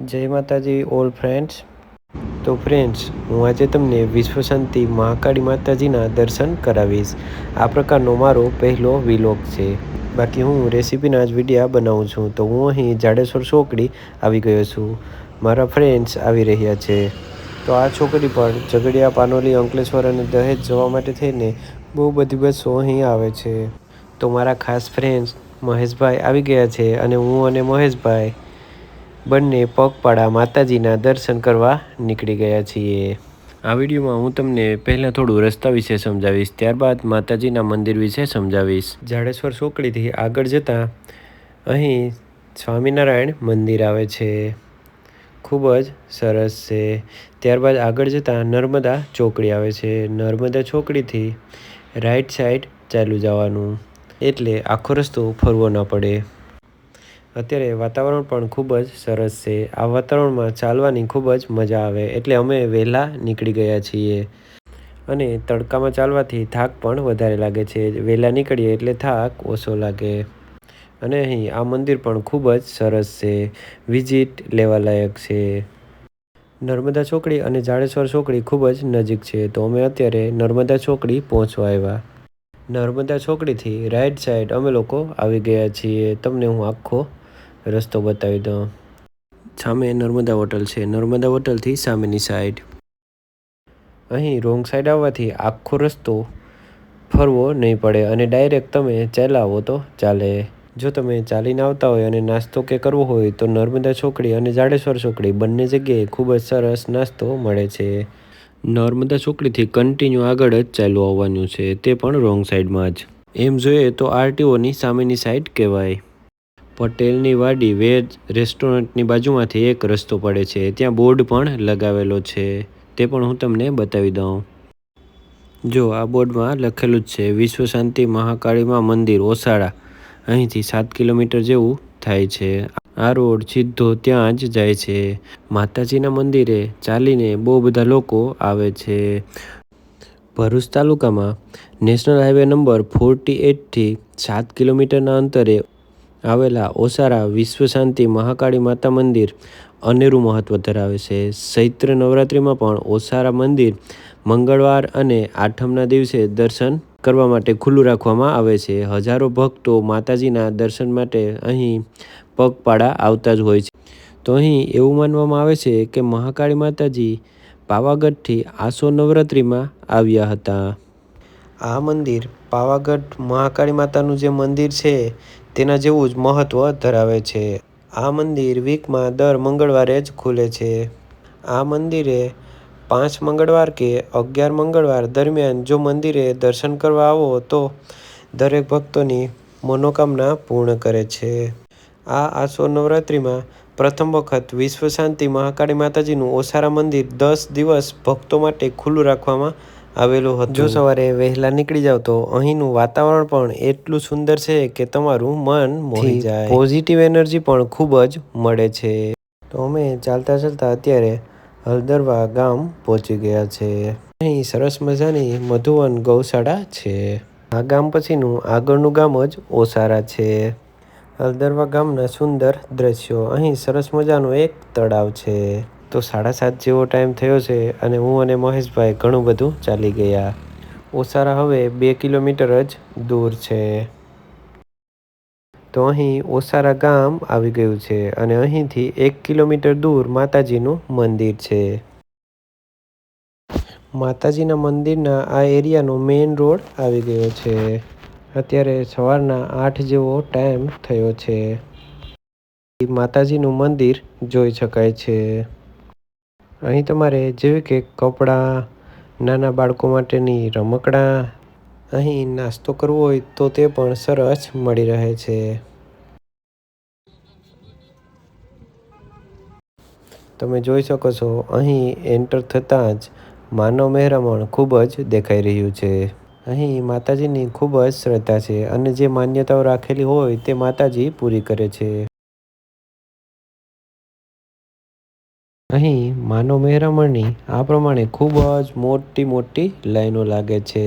જય માતાજી all friends તો ફ્રેન્ડ્સ હું આજે તમને વિશ્વ મહાકાળી માતાજીના દર્શન કરાવીશ. આ પ્રકારનો મારો પહેલો વિલોગ છે. બાકી હું રેસીપીના જ વિડીયા બનાવું છું, તો હું અહીં જાડેશ્વર ચોકડી આવી ગયો છું. મારા ફ્રેન્ડ્સ આવી રહ્યા છે. તો આ છોકરી પણ ઝઘડિયા, પાનોલી, અંકલેશ્વર અને દહેજ જવા માટે થઈને બહુ બધી બસો અહીં આવે છે. તો મારા ખાસ ફ્રેન્ડ્સ મહેશભાઈ આવી ગયા છે અને હું અને મહેશભાઈ બંને પગપાળા માતાજીના દર્શન કરવા નીકળી ગયા છીએ. આ વિડીયોમાં હું તમને પહેલાં થોડું રસ્તા વિશે સમજાવીશ, ત્યારબાદ માતાજીના મંદિર વિશે સમજાવીશ. જાડેશ્વર ચોકડીથી આગળ જતાં અહીં સ્વામિનારાયણ મંદિર આવે છે. ખૂબ જ સરસ છે. ત્યારબાદ આગળ જતાં નર્મદા ચોકડી આવે છે. નર્મદા ચોકડીથી રાઈટ સાઈડ ચાલુ જવાનું. એટલે આખો રસ્તો ફરવો ન પડે. અત્યારે વાતાવરણ પણ ખૂબ જ સરસ છે. આ વાતાવરણમાં ચાલવાની ખૂબ જ મજા આવે, એટલે અમે વહેલા નીકળી ગયા છીએ. અને તડકામાં ચાલવાથી થાક પણ વધારે લાગે છે. વહેલા નીકળીએ એટલે થાક ઓછો લાગે. અને અહીં આ મંદિર પણ ખૂબ જ સરસ છે. વિઝિટ લેવાલાયક છે. નર્મદા ચોકડી અને જાડેશ્વર ચોકડી ખૂબ જ નજીક છે. તો અમે અત્યારે નર્મદા ચોકડી પહોંચવા આવ્યા. નર્મદા ચોકડીથી રાઈટ સાઈડ અમે લોકો આવી ગયા છીએ. તમને હું આખો રસ્તો બતાવી દો. સામે નર્મદા હોટલ છે. નર્મદા હોટલથી સામેની સાઈડ અહીં રોંગ સાઈડ આવવાથી આખો રસ્તો ફરવો નહીં પડે અને ડાયરેક્ટ તમે ચાલ્યા આવો તો ચાલે. જો તમે ચાલીને આવતા હોય અને નાસ્તો કે કરવો હોય તો નર્મદા ચોકડી અને જાડેશ્વર ચોકડી બંને જગ્યાએ ખૂબ જ સરસ નાસ્તો મળે છે. નર્મદા ચોકડીથી કન્ટિન્યુ આગળ જ ચાલુ આવવાનું છે. તે પણ રોંગ સાઈડમાં જ. એમ જોઈએ તો આરટીઓની સામેની સાઈડ કહેવાય. પટેલની વાડી વેજ રેસ્ટોરન્ટની બાજુમાંથી એક રસ્તો પડે છે. ત્યાં બોર્ડ પણ લગાવેલો છે. તે પણ હું તમને બતાવી દઉં. જો, આ બોર્ડમાં લખેલું જ છે, વિશ્વ શાંતિ મહાકાળીમાં મંદિર, ઓસાળા. અહીંથી સાત કિલોમીટર જેવું થાય છે. આ રોડ સીધો ત્યાં જ જાય છે. માતાજીના મંદિરે ચાલીને બહુ બધા લોકો આવે છે. ભરૂચ તાલુકામાં નેશનલ હાઈવે નંબર ફોર્ટી એટથી સાત કિલોમીટરના અંતરે આવેલા ઓસારા વિશ્વ શાંતિ મહાકાળી માતા મંદિર અનેરું મહત્ત્વ ધરાવે છે. ચૈત્ર નવરાત્રિમાં પણ ઓસારા મંદિર મંગળવાર અને આઠમના દિવસે દર્શન કરવા માટે ખુલ્લું રાખવામાં આવે છે. હજારો ભક્તો માતાજીના દર્શન માટે અહીં પગપાળા આવતા જ હોય છે. તો અહીં એવું માનવામાં આવે છે કે મહાકાળી માતાજી પાવાગઢથી આસો નવરાત્રિમાં આવ્યા હતા. આ મંદિર પાવાગઢ મહાકાળી માતાનું જે મંદિર છે તેના જેવું જ મહત્ત્વ ધરાવે છે. આ મંદિર વીકમાં દર મંગળવારે જ ખુલે છે. આ મંદિરે પાંચ મંગળવાર કે અગિયાર મંગળવાર દરમિયાન જો મંદિરે દર્શન કરવા આવો તો દરેક ભક્તોની મનોકામના પૂર્ણ કરે છે. આ આસો નવરાત્રિમાં પ્રથમ વખત વિશ્વ શાંતિ મહાકાળી માતાજીનું ઓસારા મંદિર દસ દિવસ ભક્તો માટે ખુલ્લું રાખવામાં આવેલું હતું. જો સવારે વહેલા નીકળી જાવ તો અહીંનું વાતાવરણ પણ એટલું સુંદર છે કે તમારું મન મોહી જાય. પોઝિટિવ એનર્જી પણ ખૂબ જ મળે છે. તો અમે ચાલતા ચાલતા અત્યારે હળદરવા ગામ પહોંચી ગયા છે. અહીં સરસ મજાની મધુવન ગૌશાળા છે. આ ગામ પછીનું આગળનું ગામ જ ઓસારા છે. હળદરવા ગામના સુંદર દ્રશ્યો. અહીં સરસ મજાનું એક તળાવ છે. તો સાડા સાત જેવો ટાઈમ થયો છે અને હું અને મહેશભાઈ ઘણું બધું ચાલી ગયા. ઓસારા હવે બે કિલોમીટર જ દૂર છે. તો અહીં ઓસારા ગામ આવી ગયું છે અને અહીંથી એક કિલોમીટર દૂર માતાજીનું મંદિર છે. માતાજીના મંદિરના આ એરિયાનો મેઇન રોડ આવી ગયો છે. અત્યારે સવારના આઠ જેવો ટાઈમ થયો છે. માતાજીનું મંદિર જોઈ શકાય છે. અહીં તમારે જેવી કે કપડાં, નાના બાળકો માટેની રમકડાં, અહીં નાસ્તો કરવો હોય તો તે પણ સરસ મળી રહે છે. તમે જોઈ શકો છો, અહીં એન્ટર થતાં જ માનવ મહેરામણ ખૂબ જ દેખાઈ રહ્યું છે. અહીં માતાજીની ખૂબ જ શ્રદ્ધા છે અને જે માન્યતાઓ રાખેલી હોય તે માતાજી પૂરી કરે છે. અહીં માનવ મહેરામણની આ પ્રમાણે ખૂબ જ મોટી મોટી લાઈનો લાગે છે.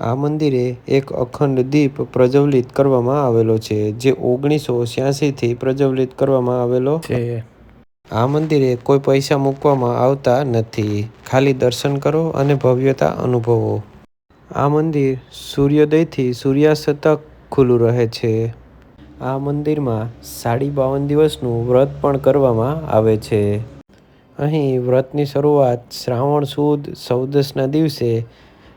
આ મંદિરે એક અખંડ દીપ પ્રજ્વલિત કરવામાં આવેલો છે જે ઓગણીસો છ્યાસીથી પ્રજ્વલિત કરવામાં આવેલો છે. આ મંદિરે કોઈ પૈસા મૂકવામાં આવતા નથી. ખાલી દર્શન કરો અને ભવ્યતા અનુભવો. આ મંદિર સૂર્યોદયથી સૂર્યાસ્ત તક ખુલ્લું રહે છે. આ મંદિરમાં સાડી બાવન દિવસનું વ્રત પણ કરવામાં આવે છે. અહીં વ્રતની શરૂઆત શ્રાવણ સુદ સૌદસના દિવસે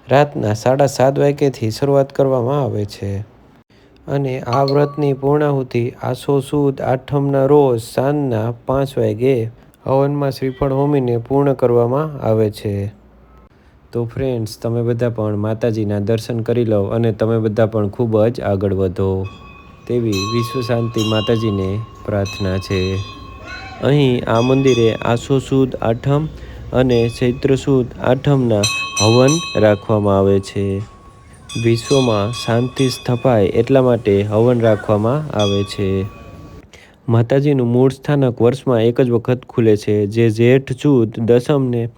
રાતના સાડા સાત વાગ્યાથી શરૂઆત કરવામાં આવે છે. અને આ વ્રતની પૂર્ણાહુતિ આસો સુદ આઠમના રોજ સાંજના પાંચ વાગ્યે હવનમાં શ્રીફળ હોમીને પૂર્ણ કરવામાં આવે છે. તો ફ્રેન્ડ્સ તમે બધા પણ માતાજીના દર્શન કરી લો અને તમે બધા પણ ખૂબ જ આગળ વધો. તેવી વિશ્વ શાંતિ માતાજીને પ્રાર્થના છે. અહીં આ મંદિરે આસો સુદ આઠમ અને ચૈત્ર સુદ આઠમના હવન રાખવામાં આવે છે. વિશ્વમાં શાંતિ સ્થપાય એટલા માટે હવન રાખવામાં આવે છે. માતાજીનું મૂળ સ્થાનક વર્ષમાં એક જ વખત ખુલે છે, જે જેઠ સુદ દસમને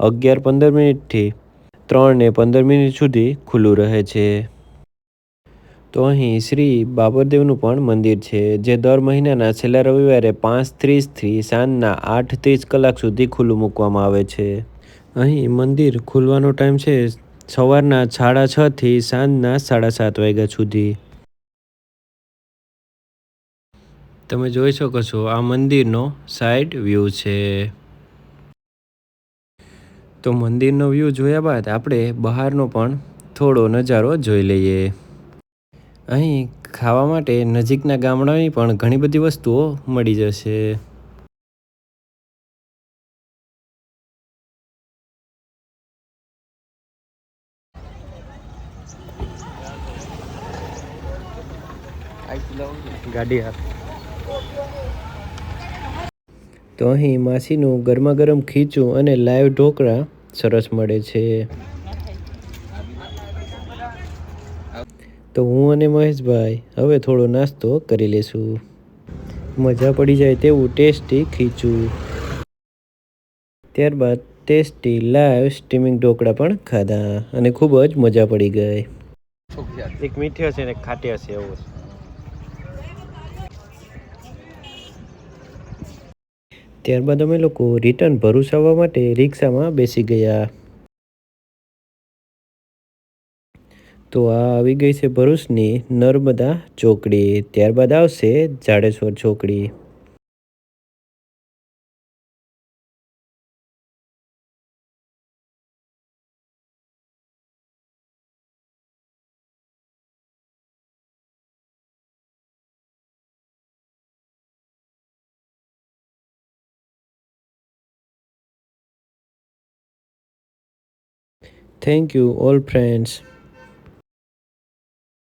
અગિયાર પંદર મિનિટથી ત્રણને પંદર મિનિટ સુધી ખુલ્લું રહે છે. તો અહીં શ્રી બાબરદેવનું પણ મંદિર છે, જે દર મહિનાના છેલ્લા રવિવારે પાંચ ત્રીસથી સાંજના આઠ ત્રીસ કલાક સુધી ખુલ્લું મૂકવામાં આવે છે. અહીં મંદિર ખુલવાનો ટાઈમ છે સવારના સાડા છથી સાંજના સાડા સાત વાગ્યા સુધી. તમે જોઈ શકો છો આ મંદિરનો સાઈડ વ્યૂ છે. તો મંદિરનો વ્યૂ જોયા બાદ આપણે બહારનો પણ થોડો નજારો જોઈ લઈએ. અહીં ખાવા માટે નજીકના ગામડાની પણ ઘણી બધી વસ્તુઓ મળી જશે. તો અહીં માસીનું ગરમા ગરમ ખીચું અને લાઈવ ઢોકળા સરસ મળે છે. તો હું અને મહેશભાઈ હવે થોડો નાસ્તો કરી લેશું. મજા પડી જાય તેવું ટેસ્ટી ખીચું. ત્યારબાદ ટેસ્ટી લાઈવ સ્ટીમિંગ ઢોકળા પણ ખાધા અને ખૂબ જ મજા પડી ગઈ. એક મીઠી હશે ને ખાટી હશે એવું ત્યારબાદ અમે લોકો રિટર્ન ભરૂચ માટે રિક્ષામાં બેસી ગયા. તો આ આવી ગઈ છે ભરૂચની નર્મદા ચોકડી ત્યારબાદ આવશે જાડેશ્વર ચોકડી થેન્ક યુ ઓલ friends.